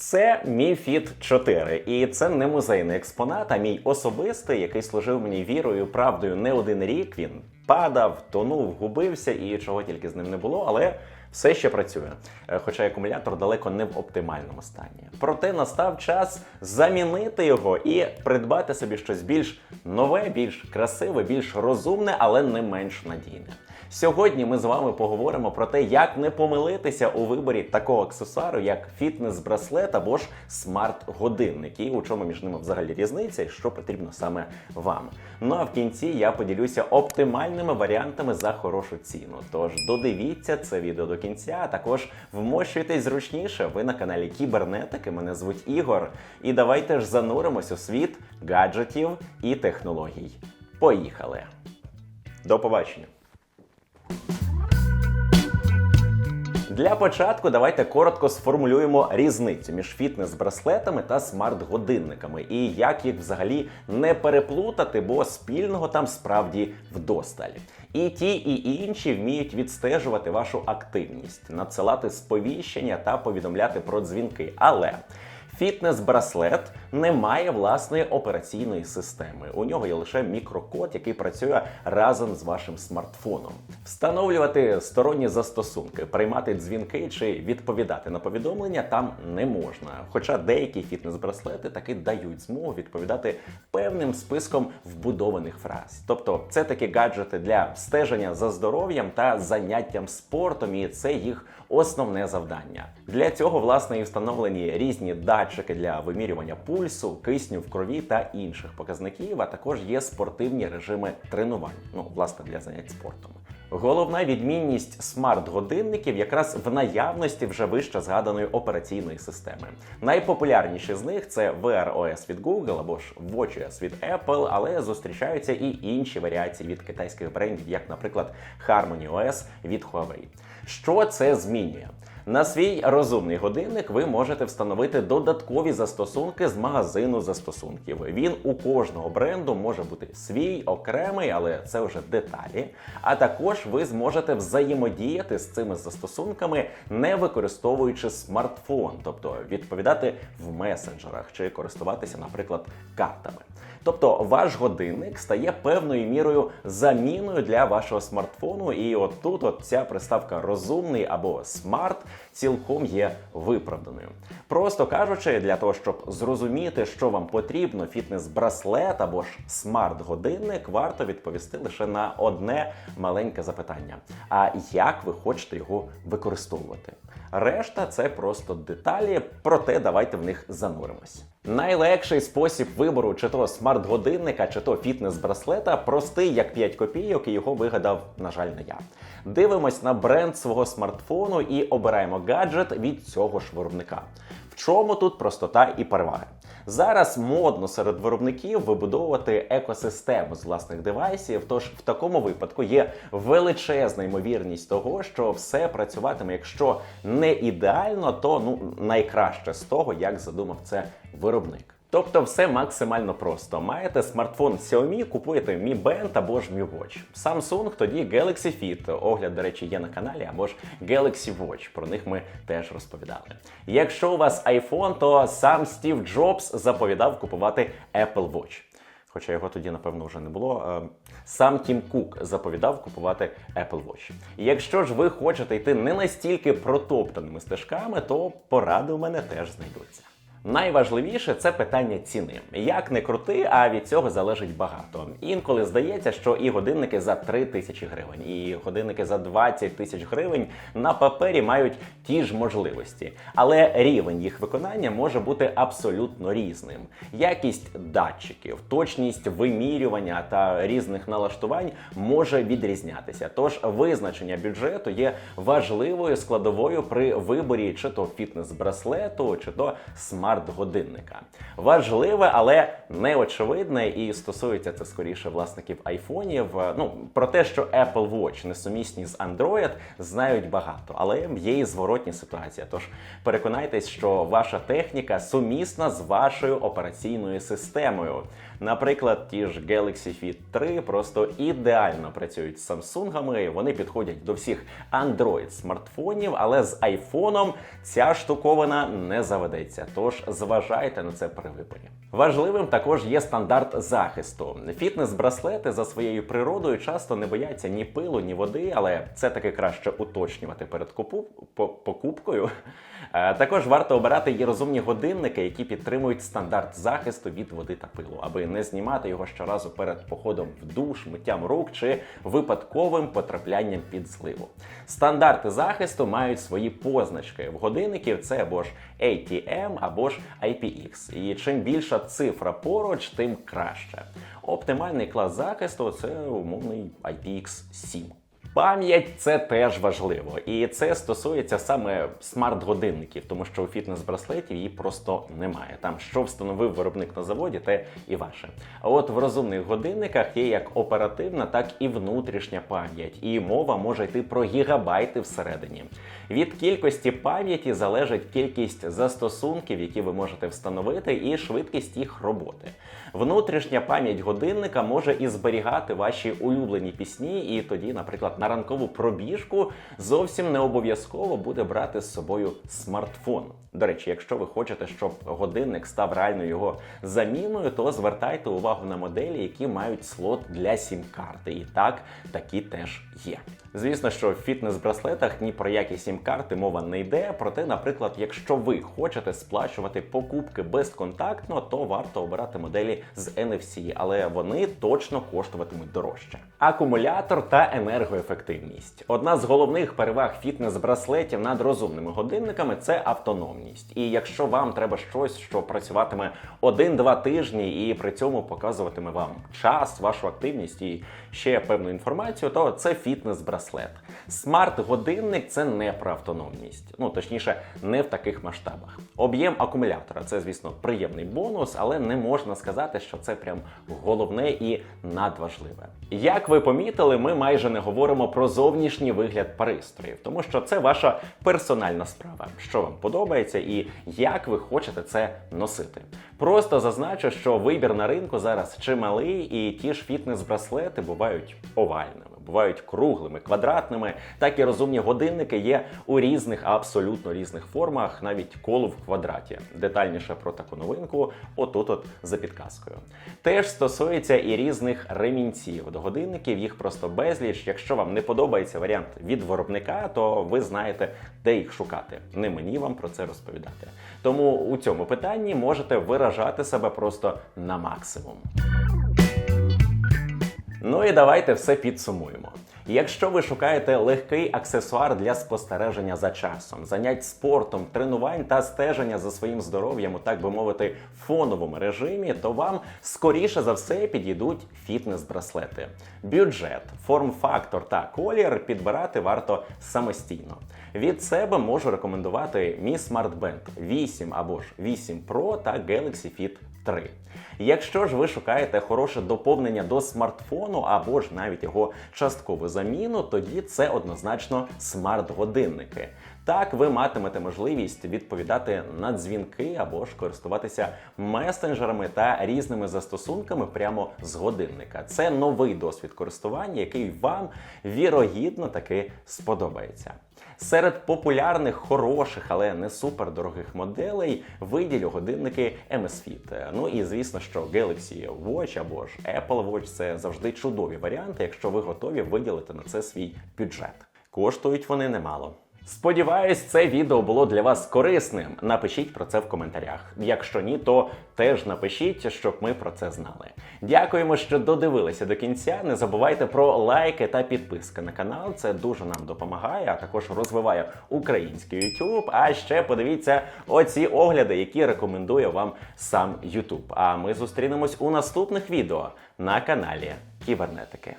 Це мій Fit 4, і це не музейний експонат, а мій особистий, який служив мені вірою, правдою не один рік. Він падав, тонув, губився і чого тільки з ним не було, але все ще працює. Е, Хоча акумулятор далеко не в оптимальному стані. Проте настав час замінити його і придбати собі щось більш нове, більш красиве, більш розумне, але не менш надійне. Сьогодні ми з вами поговоримо про те, як не помилитися у виборі такого аксесуару, як фітнес-браслет або ж смарт-годинник, і у чому між ними взагалі різниця, і що потрібно саме вам. Ну а в кінці я поділюся оптимальними варіантами за хорошу ціну. Тож додивіться це відео до кінця, а також вмощуйтесь зручніше. Ви на каналі Кібернетики. Мене звуть Ігор. І давайте ж зануримось у світ гаджетів і технологій. Поїхали! До побачення! Для початку давайте коротко сформулюємо різницю між фітнес-браслетами та смарт-годинниками і як їх взагалі не переплутати, бо спільного там справді вдосталь. І ті, і інші вміють відстежувати вашу активність, надсилати сповіщення та повідомляти про дзвінки. Але Фітнес-браслет не має власної операційної системи. У нього є лише мікрокод, який працює разом з вашим смартфоном. Встановлювати сторонні застосунки, приймати дзвінки чи відповідати на повідомлення там не можна. Хоча деякі фітнес-браслети таки дають змогу відповідати певним списком вбудованих фраз. Тобто, це такі гаджети для стеження за здоров'ям та заняттям спортом, і це їх основне завдання. Для цього власне і встановлені різні датчики для вимірювання пульсу, кисню в крові та інших показників. А також є спортивні режими тренувань. Ну, власне, для занять спортом. Головна відмінність смарт-годинників якраз в наявності вже вище згаданої операційної системи. Найпопулярніші з них це VROS від Google або ж WatchOS від Apple, але зустрічаються і інші варіації від китайських брендів, як, наприклад, Harmony OS від Huawei. Що це змінює? На свій розумний годинник ви можете встановити додаткові застосунки з магазину застосунків. Він у кожного бренду може бути свій, окремий, але це вже деталі. А також ви зможете взаємодіяти з цими застосунками, не використовуючи смартфон, тобто відповідати в месенджерах чи користуватися, наприклад, картами. Тобто ваш годинник стає певною мірою заміною для вашого смартфону, і от тут от ця приставка розумний або смарт цілком є виправданою. Просто кажучи, для того, щоб зрозуміти, що вам потрібно, фітнес-браслет або ж смарт-годинник, варто відповісти лише на одне маленьке запитання: а як ви хочете його використовувати? Решта це просто деталі, проте давайте в них зануримось. Найлегший спосіб вибору чи то смарт-годинника, чи то фітнес-браслета простий як 5 копійок, і його вигадав, на жаль, не я. Дивимось на бренд свого смартфону і обираємо гаджет від цього ж виробника. В чому тут простота і переваги? Зараз модно серед виробників вибудовувати екосистему з власних девайсів. Тож в такому випадку є величезна ймовірність того, що все працюватиме, якщо не ідеально, то ну найкраще з того, як задумав це виробник. Тобто все максимально просто. Маєте смартфон Xiaomi, купуєте Mi Band або ж Mi Watch. Samsung тоді Galaxy Fit. Огляд, до речі, є на каналі, або ж Galaxy Watch. Про них ми теж розповідали. Якщо у вас iPhone, то сам Стів Джобс заповідав купувати Apple Watch. Хоча його тоді, напевно, вже не було. Е, Сам Тім Кук заповідав купувати Apple Watch. Якщо ж ви хочете йти не настільки протоптаними стежками, то поради у мене теж знайдуться. Найважливіше це питання ціни. Як не крути, а від цього залежить багато. Інколи здається, що і годинники за 3 тисячі гривень, і годинники за 20 тисяч гривень на папері мають ті ж можливості, але рівень їх виконання може бути абсолютно різним. Якість датчиків, точність вимірювання та різних налаштувань може відрізнятися. Тож визначення бюджету є важливою складовою при виборі чи то фітнес-браслету, чи то смарт смарт-годинника. Важливе, але не очевидне, і стосується це скоріше власників айфонів. Ну про те, що Apple Watch несумісні з Android, знають багато, але є і зворотні ситуація. Тож переконайтесь, що ваша техніка сумісна з вашою операційною системою. Наприклад, ті ж Galaxy Fit 3 просто ідеально працюють з Samsung, вони підходять до всіх Android смартфонів, але з айфоном ця штуковина не заведеться. Тож зважайте на це при виборі. Важливим також є стандарт захисту. Фітнес-браслети за своєю природою часто не бояться ні пилу, ні води, але це таки краще уточнювати перед купу... покупкою. Е, Також варто обирати є розумні годинники, які підтримують стандарт захисту від води та пилу, аби не знімати його щоразу перед походом в душ, миттям рук чи випадковим потраплянням під зливу. Стандарти захисту мають свої позначки. В годинників це або ж ATM, або ж IPX. І чим більша цифра поруч, тим краще. Оптимальний клас захисту це умовний IPX 7. Пам'ять це теж важливо, і це стосується саме смарт-годинників, тому що у фітнес-браслетів її просто немає. Там що встановив виробник на заводі, те і ваше. А от в розумних годинниках є як оперативна, так і внутрішня пам'ять, і мова може йти про гігабайти всередині. Від кількості пам'яті залежить кількість застосунків, які ви можете встановити, і швидкість їх роботи. Внутрішня пам'ять годинника може і зберігати ваші улюблені пісні, і тоді, наприклад, на ранкову пробіжку зовсім не обов'язково буде брати з собою смартфон. До речі, якщо ви хочете, щоб годинник став реально його заміною, то звертайте увагу на моделі, які мають слот для сім-карти. І так, такі теж є. Звісно, що в фітнес-браслетах ні про які сім-карти мова не йде. Проте, наприклад, якщо ви хочете сплачувати покупки безконтактно, то варто обирати моделі з NFC, але вони точно коштуватимуть дорожче. Акумулятор та енергоефективність. Одна з головних переваг фітнес-браслетів над розумними годинниками це автономність. І якщо вам треба щось, що працюватиме один-два тижні і при цьому показуватиме вам час, вашу активність і ще певну інформацію, то це фітнес-браслет. Смарт-годинник це не про автономність, ну точніше, не в таких масштабах. Об'єм акумулятора це, звісно, приємний бонус, але не можна сказати, що це прям головне і надважливе. Як ви помітили, ми майже не говоримо про зовнішній вигляд пристроїв, тому що це ваша персональна справа, що вам подобається і як ви хочете це носити. Просто зазначу, що вибір на ринку зараз чималий, і ті ж фітнес-браслети бувають овальними. Бувають круглими, квадратними, так і розумні годинники є у різних, абсолютно різних формах, навіть коло в квадраті. Детальніше про таку новинку, отут от за підказкою. Теж стосується і різних ремінців до годинників, їх просто безліч. Якщо вам не подобається варіант від виробника, то ви знаєте, де їх шукати. Не мені вам про це розповідати. Тому у цьому питанні можете виражати себе просто на максимум. Ну і давайте все підсумуємо. Якщо ви шукаєте легкий аксесуар для спостереження за часом, занять спортом, тренувань та стеження за своїм здоров'ям так би мовити фоновому режимі, то вам скоріше за все підійдуть фітнес-браслети. Бюджет, форм-фактор та колір підбирати варто самостійно. Від себе можу рекомендувати Mi Smart Band 8 або ж 8 Pro та Galaxy Fit 3. Якщо ж ви шукаєте хороше доповнення до смартфону або ж навіть його часткову заміну, тоді це однозначно смарт-годинники. Так ви матимете можливість відповідати на дзвінки або ж користуватися месенджерами та різними застосунками прямо з годинника. Це новий досвід користування, який вам вірогідно таки сподобається. Серед популярних, хороших, але не супер дорогих моделей виділю годинники Amazfit. Ну і звісно, що Galaxy Watch або ж Apple Watch це завжди чудові варіанти, якщо ви готові виділити на це свій бюджет. Коштують вони немало. Сподіваюсь, це відео було для вас корисним. Напишіть про це в коментарях. Якщо ні, то теж напишіть, щоб ми про це знали. Дякуємо, що додивилися до кінця. Не забувайте про лайки та підписки на канал. Це дуже нам допомагає, а також розвиває український YouTube. А ще подивіться оці огляди, які рекомендує вам сам YouTube. А ми зустрінемось у наступних відео на каналі Кібернетики.